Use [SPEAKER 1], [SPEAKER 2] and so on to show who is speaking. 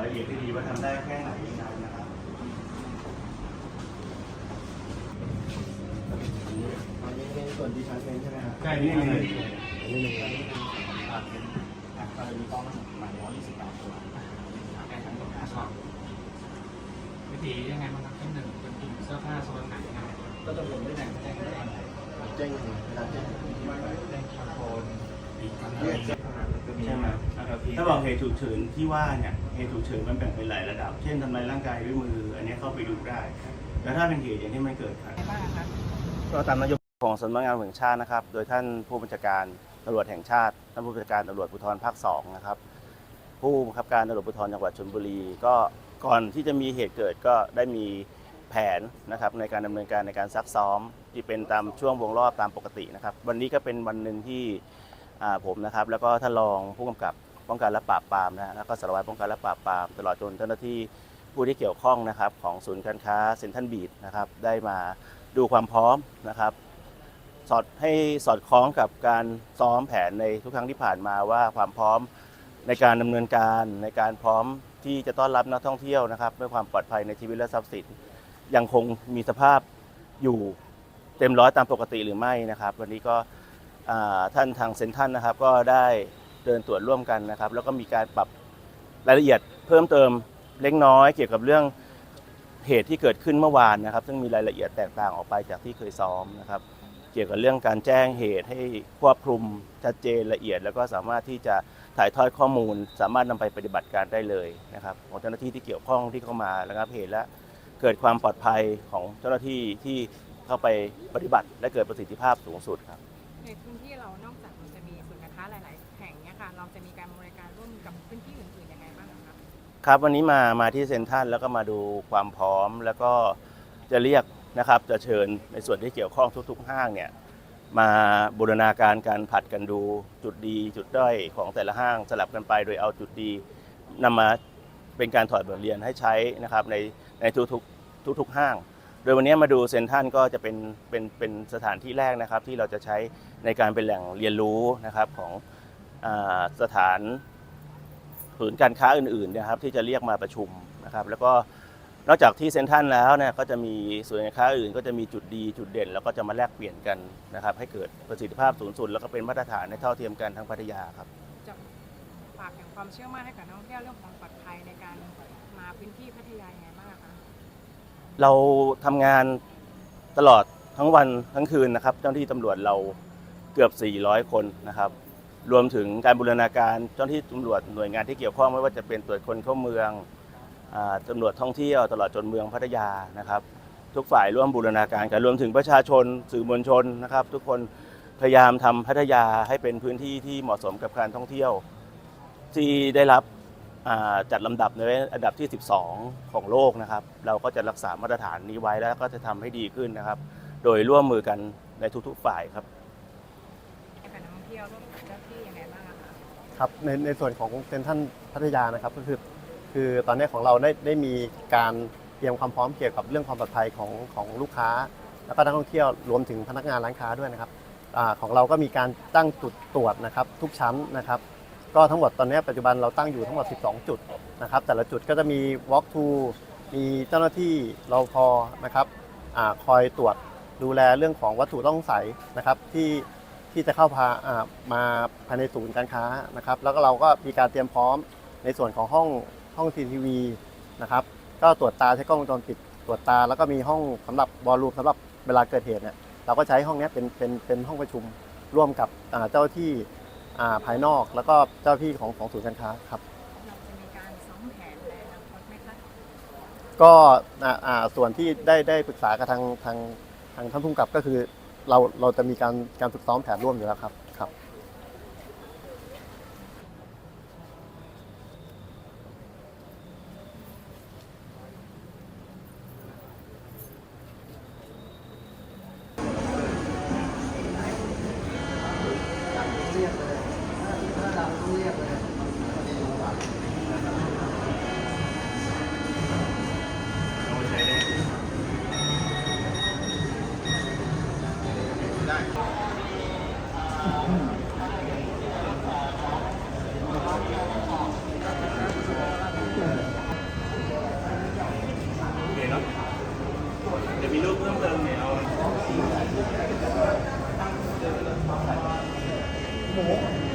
[SPEAKER 1] ต้องดูดูรายละเอียดที่ดีว่าทำได้แค่ไหนยังไงนะครับอันนี้อันนี้เป็นส่วนดีชันเป็นใช่ไหมครับ
[SPEAKER 2] ใช่
[SPEAKER 1] อันนี่
[SPEAKER 2] นี่
[SPEAKER 1] ห
[SPEAKER 2] เล
[SPEAKER 1] นึ่
[SPEAKER 2] ย
[SPEAKER 1] งอันนี้หนึ่งอันนี้เป็นอ่าเป็นอะก็จะมีกล้องประมาณร้อยยี่สิบแปดตัวแค่ทั้งหมดห้าช่อง
[SPEAKER 2] วิธียังไงบ้างครับที่หนึ่งเป็นกลุ่มเสื้อผ้าโซนไหนยังไง
[SPEAKER 1] ก็จะรวมด้วยแรงแจ้งแจ้งแจ้งเวลาแจ้ง
[SPEAKER 2] เล่นคอนโทรลอีกคำ
[SPEAKER 1] เนี่ย
[SPEAKER 2] นี้
[SPEAKER 1] ใช่ไหมถ้าบอกเหตุฉุกเฉินที่ว่าเนี่ย เหตุฉุกเฉินมันแบ่งเป็นหลายระดับ เช่นทำลายร่างกายด้วยมือ อันนี้เข้าไปดูได้แล้วถ้าเป็นเหตุอย่างที่ไม่เกิดครับ
[SPEAKER 3] บ้างครับ
[SPEAKER 1] ก็ตามนโยบายของสำนักงานตำรวจแห่งชาตินะครับ โดยท่านผู้บัญชาการตำรวจแห่งชาติ ท่านผู้บัญชาการตำรวจภูธรภาคสองนะครับ ผู้บังคับการตำรวจภูธรจังหวัดชลบุรี ก็ก่อนที่จะมีเหตุเกิดก็ได้มีแผนนะครับในการดำเนินการในการซักซ้อม ที่เป็นตามช่วงวงรอบตามปกตินะครับ วันนี้ก็เป็นวันหนึ่งที่อ่าผมนะครับ แล้วก็ท่านรองผู้กำกับ ป้องกันและปราบปรามนะแล้วก็สารวัตรป้องกันและปราบปรามตลอดจนเจ้าหน้าที่ผู้ที่เกี่ยวข้องนะครับของศูนย์การค้าเซ็นทรัลบีดนะครับได้มาดูความพร้อมนะครับสอดให้สอดคล้องกับการซ้อมแผนในทุกครั้งที่ผ่านมาว่าความพร้อมในการดำเนินการในการพร้อมที่จะต้อนรับนักท่องเที่ยวนะครับด้วยความปลอดภัยในชีวิตและทรัพย์สินยังคงมีสภาพอยู่เต็มร้อยตามปกติหรือไม่นะครับ วันนี้ก็ท่านทางเซ็นทรัลนะครับก็ได้ เดินตรวจร่วมกันนะครับ แล้วก็มีการปรับรายละเอียดเพิ่มเติมเล็กน้อย เกี่ยวกับเรื่องเหตุที่เกิดขึ้นเมื่อวานนะครับ ซึ่งมีรายละเอียดแตกต่างออกไปจากที่เคยซ้อมนะครับ เกี่ยวกับเรื่องการแจ้งเหตุให้ครอบคลุมชัดเจนละเอียด แล้วก็สามารถที่จะถ่ายทอดข้อมูล สามารถนำไปปฏิบัติการได้เลยนะครับ ของเจ้าหน้าที่ที่เกี่ยวข้องที่เข้ามาระงับเหตุและเกิดความปลอดภัยของเจ้าหน้าที่ที่เข้าไปปฏิบัติ และเกิดประสิทธิภาพสูงสุดครับ
[SPEAKER 3] ในพื้นที่เรานอก เราจะมีการบริการร่วมกับพื้นที่อื่นๆยังไงบ้างครับ
[SPEAKER 1] ครับวันนี้มามาที่เซ็นทรัลแล้วก็มาดูความพร้อมแล้วก็จะเรียกนะครับจะเชิญในส่วนที่เกี่ยวข้องทุก ๆ ห้างเนี่ยมาบูรณาการการผัดกันดูจุดดี จุดด้อยของแต่ละห้างสลับกันไป โดยเอาจุดดีนำมาเป็นการถอดบทเรียนให้ใช้นะครับในในทุกๆทุกๆห้าง โดยวันนี้มาดูเซ็นทรัลก็จะเป็นเป็นเป็นสถานที่แรกนะครับที่เราจะใช้ในการเป็นแหล่งเรียนรู้นะครับของ สถานศูนย์การค้าอื่นๆเนะครับที่จะเรียกมาประชุมนะครับ แล้วก็นอกจากที่เซ็นทรัลแล้วเนี่ยก็จะมีส่วนย์การค้าอื่นก็จะมีจุดดีจุดเด่น แล้วก็จะมาแลกเปลี่ยนกันนะครับ ให้เกิดประสิทธิภาพสูงสุด แล้วก็เป็นมาตรฐานในเท่าเทียมกันทั้งพัทยาครับ
[SPEAKER 3] จะฝากแห่งความเชื่อมั่นให้กับนักท่องเที่ยวเรื่องของความปลอดภัยในการมาพื้นที่พัทยายังไงบ้างคะ
[SPEAKER 1] เราทำงานตลอดทั้งวันทั้งคืนนะครับ เจ้าหน้าที่ตำรวจเราเกือบ 400 คนนะครับ รวมถึงการบูรณาการเจ้าหน้าที่ตำรวจหน่วยงานที่เกี่ยวข้องไม่ว่าจะเป็นตรวจคนเข้าเมืองตำรวจท่องเที่ยวตลอดจนเมืองพัทยานะครับ ทุกฝ่ายร่วมบูรณาการกันรวมถึงประชาชนสื่อมวลชนนะครับ ทุกคนพยายามทำพัทยาให้เป็นพื้นที่ที่เหมาะสมกับการท่องเที่ยว ที่ได้รับจัดลำดับในอันดับที่ 12 ของโลกนะครับ เราก็จะรักษามาตรฐานนี้ไว้แล้วก็จะทำให้ดีขึ้นนะครับ โดยร่วมมือกันในทุกๆฝ่ายครับ
[SPEAKER 3] ที่ยวร่วมกับเจ้าหน้าที่ยังไงบ้างอะคะ
[SPEAKER 4] ครับในในส่วนของเซ็นทรัลพัทยานะครับก็คือคือตอนนี้ของเราได้ได้มีการเตรียมความพร้อมเกี่ยวกับเรื่องความปลอดภัยของของลูกค้า แล้วก็นักท่องเที่ยวรวมถึงพนักงานร้านค้าด้วยนะครับอาของเราก็มีการตั้งจุดตรวจนะครับทุกชั้นนะครับ ก็ทั้งหมดตอนนี้ปัจจุบันเราตั้งอยู่ทั้งหมด 12 จุดนะครับแต่ละจุดก็จะมี walk to มีเจ้าหน้าที่รอพอนะครับอาคอยตรวจดูแลเรื่องของวัตถุต้องสงสัยนะครับที่ ที่จะเข้าพาอ่ามาภายในศูนย์การค้านะครับ แล้วก็เราก็มีการเตรียมพร้อมในส่วนของห้องห้องทีทีวีนะครับ ก็ตรวจตาใช้กล้องวงจรปิดตรวจตา แล้วก็มีห้องสำหรับบอลลูมสำหรับเวลาเกิดเหตุเนี่ยเราก็ใช้ห้องเนี้ยเป็นเป็นเป็นห้องประชุมร่วมกับอ่าเจ้าที่อ่าภายนอก แล้วก็เจ้าที่ของของศูนย์การค้าครับ
[SPEAKER 3] เราจะมีการซ้อมแผนในอนาคตไหมคะ
[SPEAKER 4] ก็อ่าอ่าส่วนที่ได้ได้ปรึกษากับทางทางทางท่านผู้กำกับก็คือ เราเราจะมีการการฝึกซ้อมแผนร่วมอยู่แล้วครับครับ
[SPEAKER 3] も